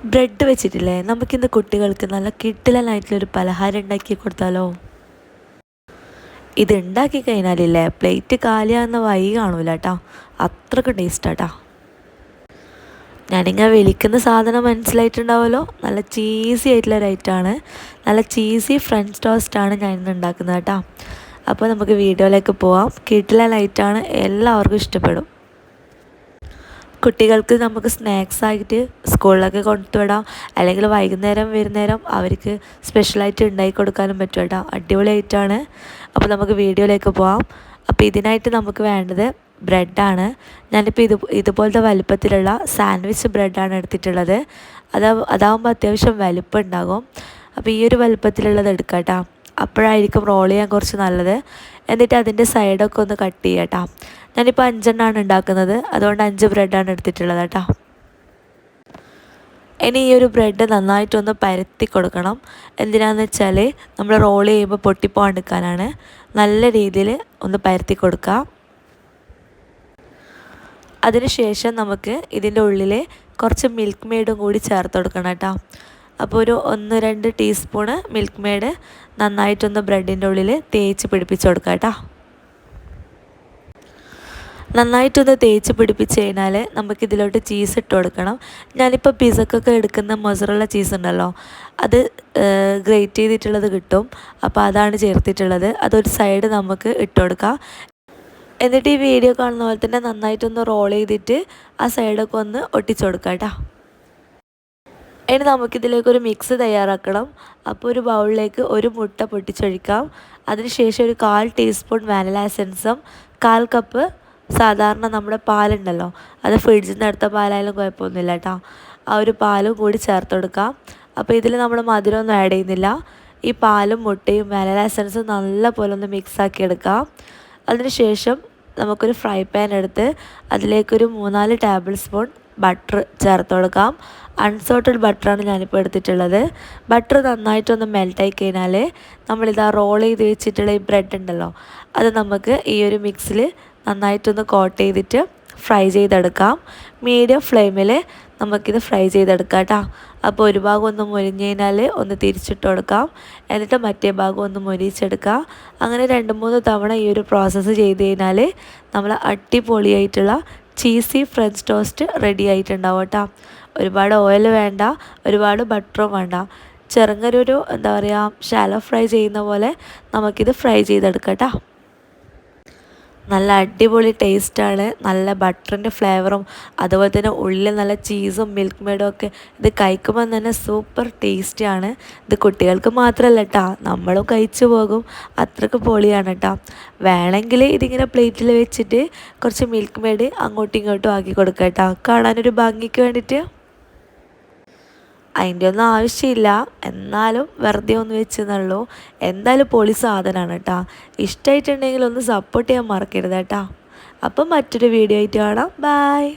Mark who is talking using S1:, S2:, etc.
S1: Bread വെച്ചിട്ടില്ലേ? നമുക്കിന്ന് കുട്ടികൾക്ക് നല്ല കിട്ടിലനായിട്ടുള്ളൊരു പലഹാരം ഉണ്ടാക്കി കൊടുത്താലോ? ഇത് ഉണ്ടാക്കി കഴിഞ്ഞാലില്ലേ പ്ലേറ്റ് കാലിയാകുന്ന വൈ കാണൂല കേട്ടോ അത്രയ്ക്ക് ടേസ്റ്റാട്ടാ ഞാനിങ്ങനെ വിളിക്കുന്ന സാധനം മനസ്സിലായിട്ടുണ്ടാവുമല്ലോ നല്ല ചീസി ആയിട്ടുള്ള ഐറ്റമാണ് നല്ല ചീസി ഫ്രഞ്ച് ടോസ്റ്റാണ് ഞാൻ ഇന്ന് ഉണ്ടാക്കുന്നത് കേട്ടോ അപ്പോൾ നമുക്ക് വീഡിയോയിലേക്ക് പോവാം. കിട്ടില ലൈറ്റാണ് എല്ലാവർക്കും ഇഷ്ടപ്പെടും. കുട്ടികൾക്ക് നമുക്ക് സ്നാക്സ് ആയിട്ട് സ്കൂളിലൊക്കെ കൊണ്ടുവിടാം. അല്ലെങ്കിൽ വൈകുന്നേരം വരുന്നേരം അവർക്ക് സ്പെഷ്യലായിട്ട് ഉണ്ടാക്കി കൊടുക്കാനും പറ്റും കേട്ടോ. അടിപൊളിയായിട്ടാണ് അപ്പോൾ നമുക്ക് വീഡിയോയിലേക്ക് പോവാം. അപ്പോൾ ഇതിനായിട്ട് നമുക്ക് വേണ്ടത് ബ്രെഡാണ് ഞാനിപ്പോൾ ഇത് ഇതുപോലത്തെ വലുപ്പത്തിലുള്ള സാൻഡ്വിച്ച് ബ്രെഡാണ് എടുത്തിട്ടുള്ളത്. അത് അതാകുമ്പോൾ അത്യാവശ്യം വലുപ്പം ഉണ്ടാകും. അപ്പോൾ ഈ ഒരു വലുപ്പത്തിലുള്ളത് എടുക്കാം അപ്പോഴായിരിക്കും റോൾ ചെയ്യാൻ കുറച്ച് നല്ലത്. എന്നിട്ട് അതിന്റെ സൈഡൊക്കെ ഒന്ന് കട്ട് ചെയ്യാം ഞാനിപ്പോൾ അഞ്ചെണ്ണമാണ് ഉണ്ടാക്കുന്നത്. അതുകൊണ്ട് അഞ്ച് ബ്രെഡാണ് എടുത്തിട്ടുള്ളത് കേട്ടോ. ഇനി ഈ ഒരു ബ്രെഡ് നന്നായിട്ടൊന്ന് പരത്തി കൊടുക്കണം. എന്തിനാന്ന് വെച്ചാൽ നമ്മൾ റോൾ ചെയ്യുമ്പോൾ പൊട്ടിപ്പോകാണ്ടിരിക്കാനാണ് നല്ല രീതിയിൽ ഒന്ന് പരത്തി കൊടുക്കാം. അതിനുശേഷം നമുക്ക് ഇതിന്റെ ഉള്ളിൽ കുറച്ച് മിൽക്ക് മെയ്ഡും കൂടി ചേർത്ത് കൊടുക്കണം കേട്ടോ. അപ്പോൾ ഒരു ഒന്ന് രണ്ട് ടീസ്പൂണ് മിൽക്ക് മെയ്ഡ് നന്നായിട്ടൊന്ന് ബ്രെഡിന്റെ ഉള്ളിൽ തേച്ച് പിടിപ്പിച്ച് കൊടുക്കാം കേട്ടോ. നന്നായിട്ടൊന്ന് തേച്ച് പിടിപ്പിച്ച് കഴിഞ്ഞാൽ നമുക്കിതിലോട്ട് ചീസ് ഇട്ട് കൊടുക്കണം. ഞാനിപ്പോൾ പിസക്കൊക്കെ എടുക്കുന്ന മൊസറുള്ള ചീസ് ഉണ്ടല്ലോ അത് ഗ്രേറ്റ് ചെയ്തിട്ടുള്ളത് കിട്ടും. അപ്പോൾ അതാണ് ചേർത്തിട്ടുള്ളത്. അതൊരു സൈഡ് നമുക്ക് ഇട്ട് കൊടുക്കാം. എന്നിട്ട് ഈ വീഡിയോ കാണുന്ന പോലെ തന്നെ നന്നായിട്ടൊന്ന് റോൾ ചെയ്തിട്ട് ആ സൈഡൊക്കെ ഒന്ന് ഒട്ടിച്ചു കൊടുക്കാം കേട്ടോ. ഇനി നമുക്കിതിലേക്ക് ഒരു മിക്സ് തയ്യാറാക്കണം. അപ്പോൾ ഒരു ബൗളിലേക്ക് ഒരു മുട്ട പൊട്ടിച്ചൊഴിക്കാം. അതിനുശേഷം ഒരു കാൽ ടീസ്പൂൺ വാനില എസൻസും കാൽ കപ്പ് സാധാരണ നമ്മുടെ പാലുണ്ടല്ലോ അത് ഫ്രിഡ്ജിൽ നിന്ന് എടുത്ത പാലായാലും കുഴപ്പമൊന്നുമില്ല കേട്ടോ. ആ ഒരു പാലും കൂടി ചേർത്ത് കൊടുക്കാം അപ്പോൾ ഇതിൽ നമ്മൾ മധുരമൊന്നും ആഡ് ചെയ്യുന്നില്ല. ഈ പാലും മുട്ടയും വാനില എസൻസും നല്ല പോലെ ഒന്ന് മിക്സാക്കി എടുക്കാം അതിനുശേഷം നമുക്കൊരു ഫ്രൈ പാൻ എടുത്ത് അതിലേക്കൊരു മൂന്നാൽ ടേബിൾ സ്പൂൺ ബട്ടർ ചേർത്ത് കൊടുക്കാം അൺസോൾട്ടഡ് ബട്ടറാണ് ഞാനിപ്പോൾ എടുത്തിട്ടുള്ളത്. ബട്ടർ നന്നായിട്ടൊന്ന് മെൽട്ടായി കഴിഞ്ഞാൽ നമ്മളിതാ റോൾ ചെയ്ത് വെച്ചിട്ടുള്ള ഈ ബ്രെഡ് ഉണ്ടല്ലോ അത് നമുക്ക് ഈ ഒരു മിക്സിൽ നന്നായിട്ടൊന്ന് കോട്ട് ചെയ്തിട്ട് ഫ്രൈ ചെയ്തെടുക്കാം. മീഡിയം ഫ്ലെയിമിൽ നമുക്കിത് ഫ്രൈ ചെയ്തെടുക്കാം കേട്ടോ അപ്പോൾ ഒരു ഭാഗം ഒന്ന് മുരിഞ്ഞ് കഴിഞ്ഞാൽ ഒന്ന് തിരിച്ചിട്ട് കൊടുക്കാം. എന്നിട്ട് മറ്റേ ഭാഗം ഒന്ന് മുരിച്ചെടുക്കാം അങ്ങനെ രണ്ട് മൂന്ന് തവണ ഈ ഒരു പ്രോസസ്സ് ചെയ്ത് കഴിഞ്ഞാൽ നമ്മൾ അടിപൊളിയായിട്ടുള്ള ചീസി ഫ്രഞ്ച് ടോസ്റ്റ് റെഡി ആയിട്ടുണ്ടാവും കേട്ടോ ഒരുപാട് ഓയിൽ വേണ്ട ഒരുപാട് ബട്ടറും വേണ്ട. ചെറുങ്ങനൊരു എന്താ പറയുക ഷാലോ ഫ്രൈ ചെയ്യുന്ന പോലെ നമുക്കിത് ഫ്രൈ ചെയ്തെടുക്കാം കേട്ടോ നല്ല അടിപൊളി ടേസ്റ്റാണ് നല്ല ബട്ടറിന്റെ ഫ്ലേവറും അതുപോലെ തന്നെ ഉള്ളിൽ നല്ല ചീസും മിൽക്ക് മെയ്ഡും ഒക്കെ. ഇത് കഴിക്കുമ്പോൾ തന്നെ സൂപ്പർ ടേസ്റ്റിയാണ് ഇത് കുട്ടികൾക്ക് മാത്രമല്ല കേട്ടോ നമ്മളും കഴിച്ചു പോകും. അത്രയ്ക്ക് പൊളിയാണ് കേട്ടോ വേണമെങ്കിൽ ഇതിങ്ങനെ പ്ലേറ്റിൽ വെച്ചിട്ട് കുറച്ച് മിൽക്ക് മെയ്ഡ് അങ്ങോട്ടും ഇങ്ങോട്ടും ആക്കി കൊടുക്കാം കേട്ടോ കാണാനൊരു ഭംഗിക്ക് വേണ്ടിയിട്ട് അതിന്റെ ഒന്നും ആവശ്യമില്ല. എന്നാലും വെറുതെ ഒന്ന് വെച്ചെന്നുള്ളൂ എന്തായാലും പൊളി സാധനമാണ് കേട്ടോ ഇഷ്ടമായിട്ടുണ്ടെങ്കിൽ ഒന്ന് സപ്പോർട്ട് ചെയ്യാൻ മറക്കരുത് കേട്ടോ അപ്പം മറ്റൊരു വീഡിയോ ആയിട്ട് കാണാം. ബായ്